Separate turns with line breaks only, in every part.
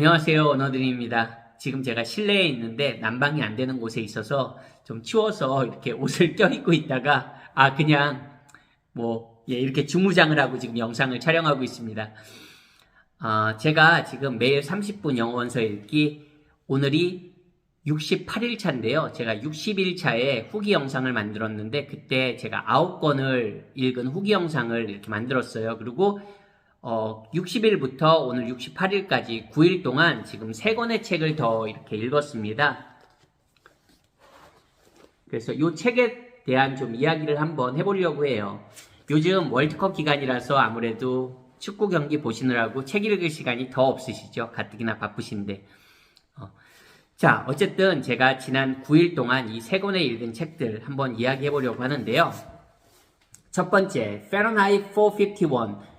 안녕하세요. 언어드림입니다. 지금 제가 실내에 있는데 난방이 안 되는 곳에 있어서 좀 추워서 이렇게 옷을 껴입고 있다가 아 그냥 뭐 예, 이렇게 주무장을 하고 지금 영상을 촬영하고 있습니다. 아, 제가 지금 매일 30분 영어 원서 읽기 오늘이 68일 차인데요. 제가 60일 차에 후기 영상을 만들었는데 그때 제가 9권을 읽은 후기 영상을 이렇게 만들었어요. 그리고 어, 60일부터 오늘 68일까지 9일 동안 지금 3권의 책을 더 이렇게 읽었습니다. 그래서 이 책에 대한 좀 이야기를 한번 해보려고 해요. 요즘 월드컵 기간이라서 아무래도 축구 경기 보시느라고 책 읽을 시간이 더 없으시죠? 가뜩이나 바쁘신데. 어. 자, 어쨌든 제가 지난 9일 동안 이 세 권의 읽은 책들 한번 이야기해 보려고 하는데요. 첫 번째, Fahrenheit 451.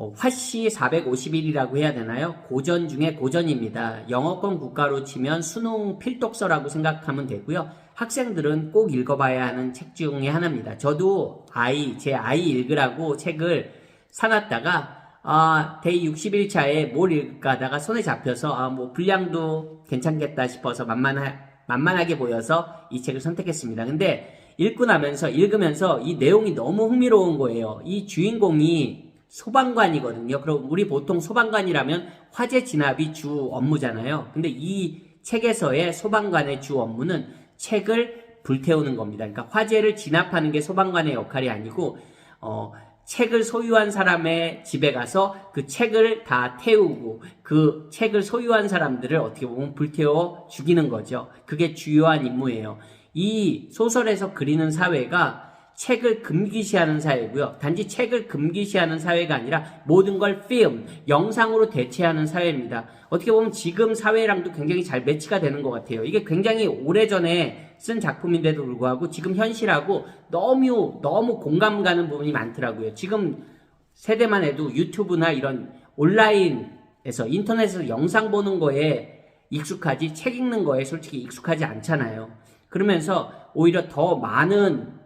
어, 화씨 451이라고 해야 되나요? 고전 중에 고전입니다. 영어권 국가로 치면 수능 필독서라고 생각하면 되고요. 학생들은 꼭 읽어봐야 하는 책 중에 하나입니다. 저도 아이, 제 아이 읽으라고 책을 사놨다가 아, 데이 60일차에 뭘 읽을까 하다가 손에 잡혀서 아, 뭐 분량도 괜찮겠다 싶어서 만만하, 만만하게 보여서 이 책을 선택했습니다. 근데 읽고 나면서 읽으면서 이 내용이 너무 흥미로운 거예요. 이 주인공이 소방관이거든요. 그럼 우리 보통 소방관이라면 화재 진압이 주 업무잖아요. 근데 이 책에서의 소방관의 주 업무는 책을 불태우는 겁니다. 그러니까 화재를 진압하는 게 소방관의 역할이 아니고 어, 책을 소유한 사람의 집에 가서 그 책을 다 태우고 그 책을 소유한 사람들을 어떻게 보면 불태워 죽이는 거죠. 그게 주요한 임무예요. 이 소설에서 그리는 사회가 책을 금기시하는 사회고요. 단지 책을 금기시하는 사회가 아니라 모든 걸 필름, 영상으로 대체하는 사회입니다. 어떻게 보면 지금 사회랑도 굉장히 잘 매치가 되는 것 같아요. 이게 굉장히 오래전에 쓴 작품인데도 불구하고 지금 현실하고 너무 너무 공감 가는 부분이 많더라고요. 지금 세대만 해도 유튜브나 이런 온라인에서 인터넷에서 영상 보는 거에 익숙하지 책 읽는 거에 솔직히 익숙하지 않잖아요. 그러면서 오히려 더 많은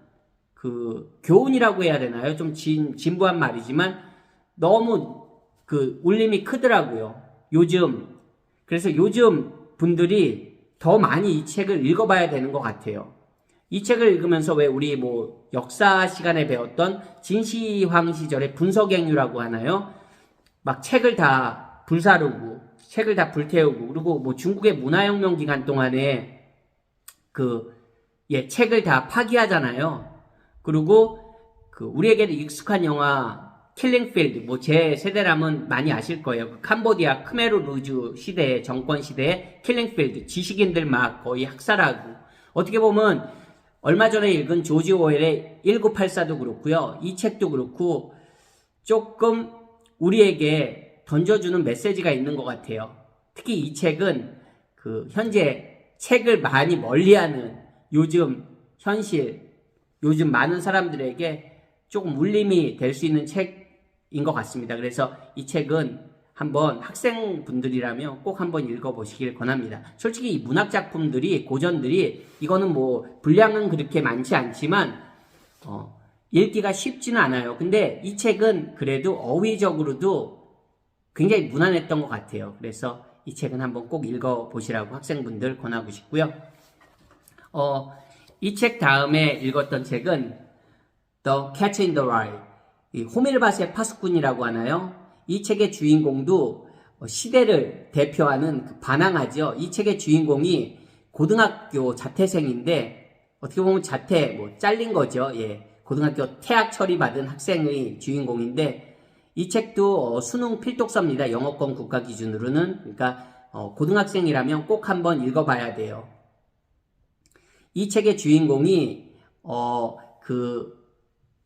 그 교훈이라고 해야 되나요? 좀 진, 진부한 말이지만 너무 그 울림이 크더라고요. 요즘 그래서 요즘 분들이 더 많이 이 책을 읽어봐야 되는 것 같아요. 이 책을 읽으면서 왜 우리 뭐 역사 시간에 배웠던 진시황 시절의 분석행유라고 하나요? 막 책을 다 불사르고 책을 다 불태우고 그리고 뭐 중국의 문화혁명 기간 동안에 그 예, 책을 다 파기하잖아요. 그리고 그 우리에게도 익숙한 영화 킬링필드 뭐 제 세대라면 많이 아실 거예요. 그 캄보디아 크메르 루즈 시대의 정권 시대의 킬링필드 지식인들 막 거의 학살하고 어떻게 보면 얼마 전에 읽은 조지 오웰의 1984도 그렇고요. 이 책도 그렇고 조금 우리에게 던져주는 메시지가 있는 것 같아요. 특히 이 책은 그 현재 책을 많이 멀리하는 요즘 현실 요즘 많은 사람들에게 조금 울림이 될 수 있는 책인 것 같습니다. 그래서 이 책은 한번 학생분들이라면 꼭 한번 읽어보시길 권합니다. 솔직히 이 문학 작품들이 고전들이 이거는 뭐 분량은 그렇게 많지 않지만 어, 읽기가 쉽지는 않아요. 근데 이 책은 그래도 어휘적으로도 굉장히 무난했던 것 같아요. 그래서 이 책은 한번 꼭 읽어보시라고 학생분들 권하고 싶고요. 어, 이 책 다음에 읽었던 책은 The Catch in the Rye, 호밀밭의 파수꾼이라고 하나요? 이 책의 주인공도 시대를 대표하는 그 반항하죠. 이 책의 주인공이 고등학교 자퇴생인데 어떻게 보면 자퇴 뭐 잘린 거죠. 예. 고등학교 퇴학 처리받은 학생의 주인공인데 이 책도 어, 수능 필독서입니다. 영어권 국가 기준으로는 그러니까 어, 고등학생이라면 꼭 한번 읽어봐야 돼요. 이 책의 주인공이 어그그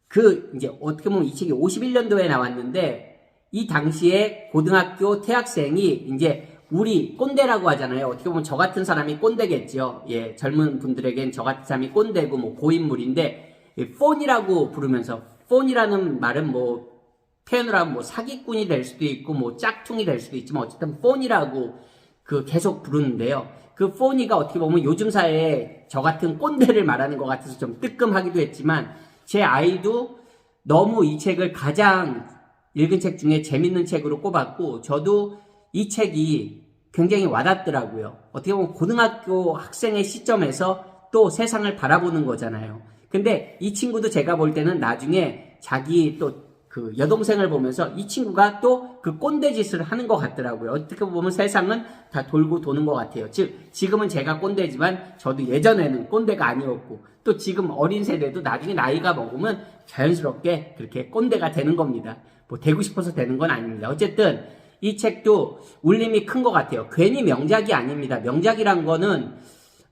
그 이제 어떻게 보면 이 책이 51년도에 나왔는데 이 당시에 고등학교 퇴학생이 이제 우리 꼰대라고 하잖아요. 어떻게 보면 저 같은 사람이 꼰대겠죠. 예, 젊은 분들에겐 저 같은 사람이 꼰대고 뭐 고인물인데 예, 폰이라고 부르면서 폰이라는 말은 뭐 표현을 하면 뭐 사기꾼이 될 수도 있고 뭐 짝퉁이 될 수도 있지만 어쨌든 폰이라고 그 계속 부르는데요. 그 포니가 어떻게 보면 요즘 사회에 저 같은 꼰대를 말하는 것 같아서 좀 뜨끔하기도 했지만 제 아이도 너무 이 책을 가장 읽은 책 중에 재밌는 책으로 꼽았고 저도 이 책이 굉장히 와닿더라고요. 어떻게 보면 고등학교 학생의 시점에서 또 세상을 바라보는 거잖아요. 근데 이 친구도 제가 볼 때는 나중에 자기 또 그 여동생을 보면서 이 친구가 또 그 꼰대 짓을 하는 것 같더라고요. 어떻게 보면 세상은 다 돌고 도는 것 같아요. 즉, 지금은 제가 꼰대지만 저도 예전에는 꼰대가 아니었고 또 지금 어린 세대도 나중에 나이가 먹으면 자연스럽게 그렇게 꼰대가 되는 겁니다. 뭐 되고 싶어서 되는 건 아닙니다. 어쨌든 이 책도 울림이 큰 것 같아요. 괜히 명작이 아닙니다. 명작이란 거는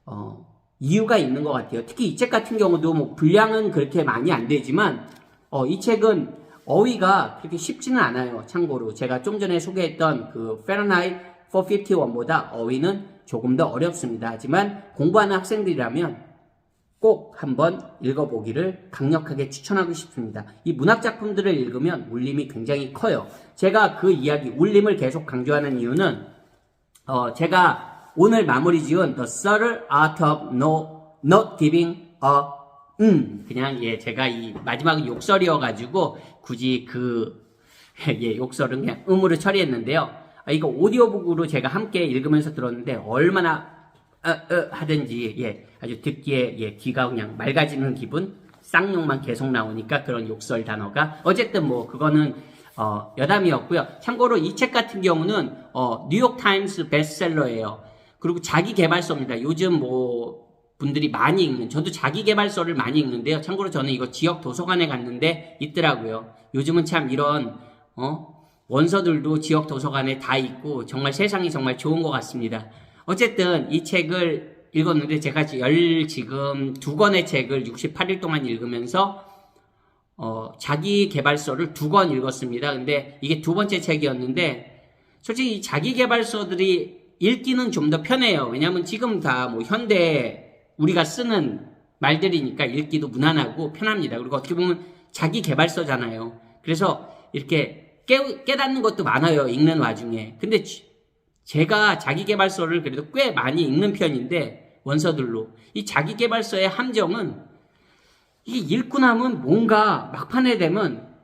어, 이유가 있는 것 같아요. 특히 이 책 같은 경우도 뭐 분량은 그렇게 많이 안 되지만 어, 이 책은 어휘가 그렇게 쉽지는 않아요. 참고로 제가 좀 전에 소개했던 그 Fahrenheit 451보다 어휘는 조금 더 어렵습니다. 하지만 공부하는 학생들이라면 꼭 한번 읽어보기를 강력하게 추천하고 싶습니다. 이 문학 작품들을 읽으면 울림이 굉장히 커요. 제가 그 이야기, 울림을 계속 강조하는 이유는 어, 제가 오늘 마무리 지은 The Subtle Art of No, Not Giving a 음, 그냥 예, 제가 이 마지막은 욕설이어가지고 굳이 그 예, 욕설은 그냥 음으로 처리했는데요. 아, 이거 오디오북으로 제가 함께 읽으면서 들었는데 얼마나 어, 어, 하든지 예, 아주 듣기에 예, 귀가 그냥 맑아지는 기분. 쌍욕만 계속 나오니까 그런 욕설 단어가 어쨌든 뭐 그거는 어, 여담이었고요. 참고로 이 책 같은 경우는 어, 뉴욕 타임스 베스트셀러예요. 그리고 자기 개발서입니다. 요즘 뭐 분들이 많이 읽는 저도 자기 개발서를 많이 읽는데요. 참고로 저는 이거 지역 도서관에 갔는데 있더라고요. 요즘은 참 이런 어? 원서들도 지역 도서관에 다 있고 정말 세상이 정말 좋은 것 같습니다. 어쨌든 이 책을 읽었는데 제가 열 지금 두 권의 책을 68일 동안 읽으면서 어, 자기 개발서를 두 권 읽었습니다. 근데 이게 두 번째 책이었는데 솔직히 이 자기 개발서들이 읽기는 좀 더 편해요. 왜냐하면 지금 다 뭐 현대 우리가 쓰는 말들이니까 읽기도 무난하고 편합니다. 그리고 어떻게 보면 자기 개발서잖아요. 그래서 이렇게 깨, 깨닫는 것도 많아요. 읽는 와중에. 근데 지- 제가 자기 개발서를 그래도 꽤 많이 읽는 편인데 원서들로 이 자기 개발서의 함정은 이게 읽고 나면 뭔가 막판에 되면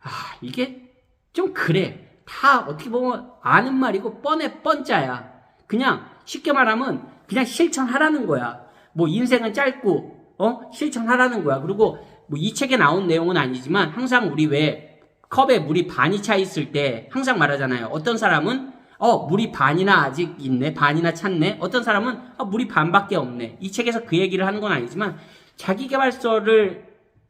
아 이게 좀 그래 다 어떻게 보면 아는 말이고 뻔해 뻔짜야 그냥 쉽게 말하면 그냥 실천하라는 거야 뭐 인생은 짧고 어? 실천하라는 거야. 그리고 뭐 이 책에 나온 내용은 아니지만 항상 우리 왜 컵에 물이 반이 차 있을 때 항상 말하잖아요. 어떤 사람은 어 물이 반이나 아직 있네 반이나 찼네. 어떤 사람은 어, 물이 반밖에 없네. 이 책에서 그 얘기를 하는 건 아니지만 자기개발서를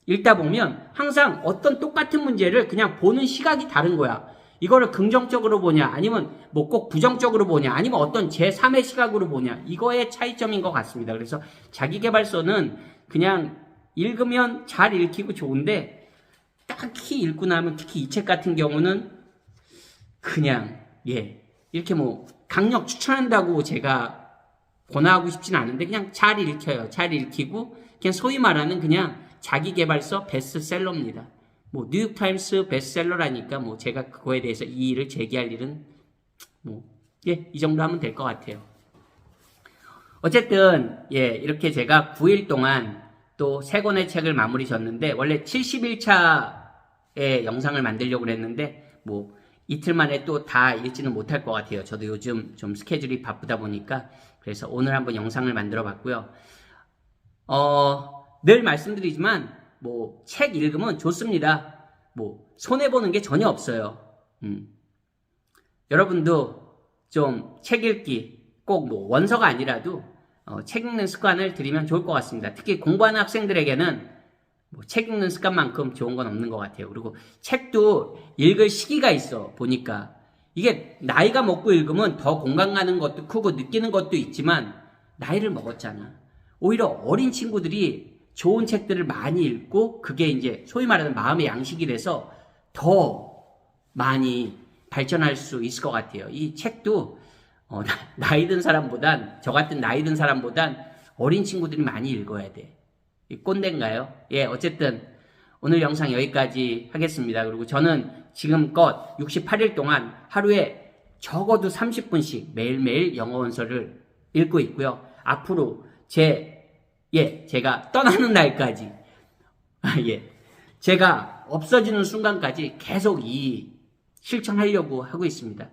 읽다 보면 항상 어떤 똑같은 문제를 그냥 보는 시각이 다른 거야. 이거를 긍정적으로 보냐, 아니면 뭐 꼭 부정적으로 보냐, 아니면 어떤 제3의 시각으로 보냐, 이거의 차이점인 것 같습니다. 그래서 자기개발서는 그냥 읽으면 잘 읽히고 좋은데, 딱히 읽고 나면 특히 이 책 같은 경우는 그냥, 예, 이렇게 뭐 강력 추천한다고 제가 권하고 싶진 않은데 그냥 잘 읽혀요. 잘 읽히고 그냥 소위 말하는 그냥 자기 개발서 베스트셀러입니다. 뭐 뉴욕타임스 베스트셀러라니까 뭐 제가 그거에 대해서 이의를 제기할 일은 뭐 예, 이 정도 하면 될 것 같아요. 어쨌든 예, 이렇게 제가 9일 동안 또 세 권의 책을 마무리 졌는데 원래 71차의 영상을 만들려고 그랬는데 뭐 이틀 만에 또 다 읽지는 못할 것 같아요. 저도 요즘 좀 스케줄이 바쁘다 보니까 그래서 오늘 한번 영상을 만들어 봤고요. 어, 늘 말씀드리지만 뭐 책 읽으면 좋습니다. 뭐 손해 보는 게 전혀 없어요. 음. 여러분도 좀 책 읽기 꼭 뭐 원서가 아니라도 어, 책 읽는 습관을 들이면 좋을 것 같습니다. 특히 공부하는 학생들에게는 뭐 책 읽는 습관만큼 좋은 건 없는 것 같아요. 그리고 책도 읽을 시기가 있어 보니까 이게 나이가 먹고 읽으면 더 공감 가는 것도 크고 느끼는 것도 있지만 나이를 먹었잖아. 오히려 어린 친구들이 좋은 책들을 많이 읽고 그게 이제 소위 말하는 마음의 양식이 돼서 더 많이 발전할 수 있을 것 같아요. 이 책도 어, 나이 든 사람보단 저 같은 나이 든 사람보단 어린 친구들이 많이 읽어야 돼. 이 꼰대인가요? 예, 어쨌든 오늘 영상 여기까지 하겠습니다. 그리고 저는 지금껏 68일 동안 하루에 적어도 30분씩 매일매일 영어 원서를 읽고 있고요. 앞으로 제, 예, 제가 떠나는 날까지, 아, 예, 제가 없어지는 순간까지 계속 이 실천하려고 하고 있습니다.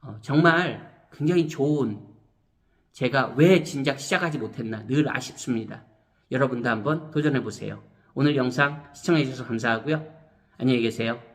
어, 정말 굉장히 좋은 제가 왜 진작 시작하지 못했나 늘 아쉽습니다. 여러분도 한번 도전해 보세요. 오늘 영상 시청해 주셔서 감사하고요. 안녕히 계세요.